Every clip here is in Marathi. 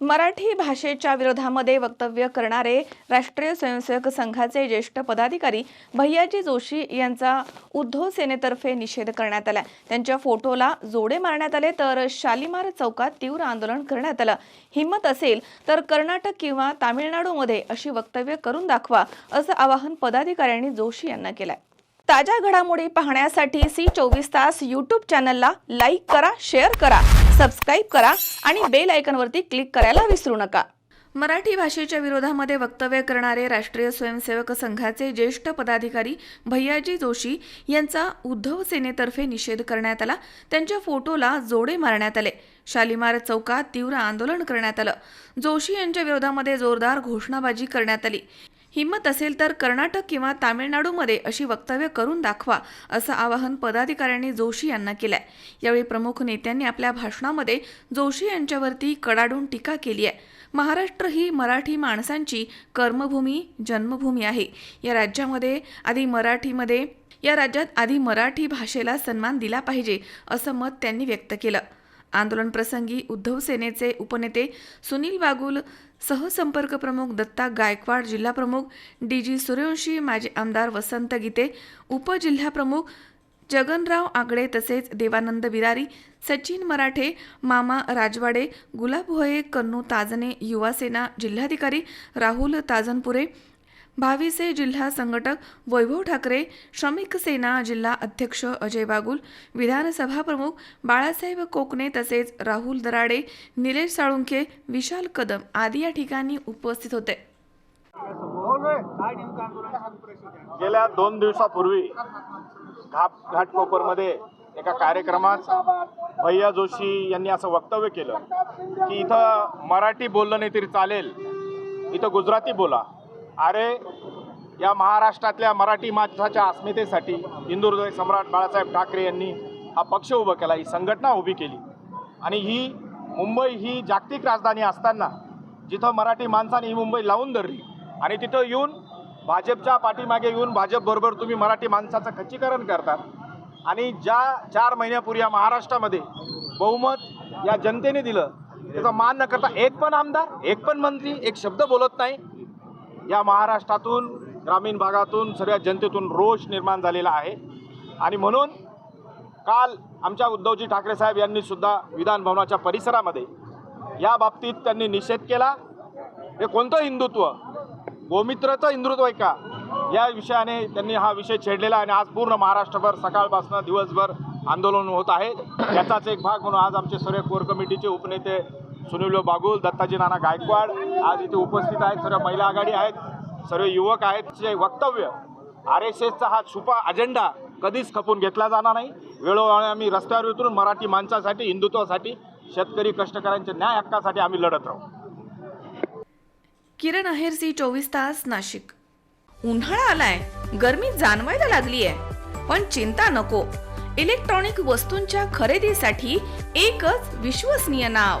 मराठी भाषेच्या विरोधामध्ये वक्तव्य करणारे राष्ट्रीय स्वयंसेवक संघाचे ज्येष्ठ पदाधिकारी भैयाजी जोशी यांचा उद्धव सेनेतर्फे निषेध करण्यात आला. त्यांच्या फोटोला जोडे मारण्यात आले तर शालिमार चौकात तीव्र आंदोलन करण्यात आलं. हिंमत असेल तर कर्नाटक किंवा तामिळनाडूमध्ये अशी वक्तव्य करून दाखवा असं आवाहन पदाधिकाऱ्यांनी जोशी यांना केलं ताज्या घडामोडी पाहण्यासाठी सी चोवीस तास यूट्यूब चॅनलला लाईक करा शेअर करा. सबस्क्राईब करा आणि बेल आयकनवरती क्लिक करायला विसरू नका. मराठी भाषेच्या विरोधामध्ये वक्तव्य करणारे राष्ट्रीय स्वयंसेवक संघाचे ज्येष्ठ पदाधिकारी भैयाजी जोशी यांचा उद्धव सेनेतर्फे निषेध करण्यात आला. त्यांच्या फोटोला जोडे मारण्यात आले. शालिमार चौकात तीव्र आंदोलन करण्यात आलं. जोशी यांच्या विरोधामध्ये जोरदार घोषणाबाजी करण्यात आली. हिंमत असेल तर कर्नाटक किंवा तामिळनाडूमध्ये अशी वक्तव्य करून दाखवा असं आवाहन पदाधिकाऱ्यांनी जोशी यांना केलंय. यावेळी प्रमुख नेत्यांनी आपल्या भाषणामध्ये जोशी यांच्यावरती कडाडून टीका केली आहे. महाराष्ट्र ही मराठी माणसांची कर्मभूमी जन्मभूमी आहे. या राज्यामध्ये आधी मराठीमध्ये या राज्यात आधी मराठी भाषेला सन्मान दिला पाहिजे असं मत त्यांनी व्यक्त केलं. आंदोलन प्रसंगी उद्धव सेनेचे उपनेते सुनील बागुल सहसंपर्क प्रमुख दत्ता गायकवाड जिल्हाप्रमुख डी जी सूर्यवंशी माजी आमदार वसंत गीते उपजिल्हाप्रमुख जगनराव आगडे तसेच देवानंद बिरारी सचिन मराठे मामा राजवाडे गुलाबभोये कन्नू ताजने युवासेना जिल्हाधिकारी राहुल ताजनपुरे भावीचे जिल्हा संघटक वैभव ठाकरे श्रमिक सेना जिल्हा अध्यक्ष अजय बागुल विधानसभा प्रमुख बाळासाहेब कोकणे तसेच राहुल दराडे निलेश साळुंखे विशाल कदम आदी या ठिकाणी उपस्थित होते. गेल्या दोन दिवसापूर्वी घाट घाटकोपरमध्ये एका कार्यक्रमात भैया जोशी यांनी असं वक्तव्य केलं की इथं मराठी बोललं नाही तरी चालेल इथं गुजराती बोला. अरे या महाराष्ट्रातल्या मराठी माणसाच्या अस्मितेसाठी हिंदू सम्राट बाळासाहेब ठाकरे यांनी हा पक्ष उभा केला ही संघटना उभी केली. आणि ही मुंबई ही जागतिक राजधानी असताना जिथं मराठी माणसाने ही मुंबई लावून धरली आणि तिथं येऊन भाजपच्या पाठीमागे येऊन भाजपबरोबर तुम्ही मराठी माणसाचं खच्चीकरण करतात. आणि ज्या चार महिन्यापूर्वी या महाराष्ट्रामध्ये बहुमत या जनतेने दिलं त्याचा मान न करता एक पण आमदार एक पण मंत्री एक शब्द बोलत नाही. या महाराष्ट्रातून ग्रामीण भागातून सगळ्या जनतेतून रोष निर्माण झालेला आहे. आणि म्हणून काल आमच्या उद्धवजी ठाकरे साहेब यांनीसुद्धा विधानभवनाच्या परिसरामध्ये या बाबतीत त्यांनी निषेध केला. हे कोणतं हिंदुत्व? गोमित्राचं हिंदुत्व आहे का? या विषयाने त्यांनी हा विषय छेडलेला आणि आज पूर्ण महाराष्ट्रभर सकाळपासून दिवसभर आंदोलन होत आहे. याचाच एक भाग म्हणून आज आमचे सर्व कोर कमिटीचे उपनेते सुनील बागुल दत्ताजी नाना गायकवाड आज इथे उपस्थित आहेत. सर्व महिला आघाडी आहेत सर्व युवक आहेत. जे वक्तव्य आर एस एसचा हा छुपा अजेंडा कधीच खपून घेतला जाणार नाही. वेळोवेळी आम्ही रस्त्यावर उतरून मराठी माणसासाठी हिंदुत्वासाठी शेतकरी कष्टकऱ्यांच्या न्याय हक्कासाठी आम्ही लढत राहू. किरण आहेर सी चोवीस तास नाशिक. उन्हाळा आलाय. गर्मी जाणवायला लागली आहे पण चिंता नको. इलेक्ट्रॉनिक वस्तूंच्या खरेदीसाठी एकच विश्वसनीय नाव.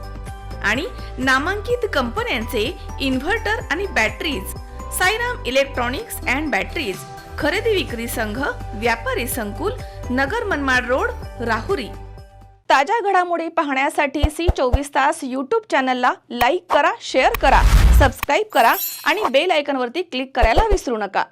आणि नामांकित कंपन्यांचे इन्व्हर्टर आणि batteries Sairam electronics and batteries खरेदी विक्री संघ व्यापारी संकुल नगर मनमाड रोड राहुरी. ताज्या घडामोडी पाहण्यासाठी सी चोवीस तास यूट्यूब चॅनलला लाईक करा शेअर करा सबस्क्राईब करा आणि बेल आयकनवरती क्लिक करायला विसरू नका.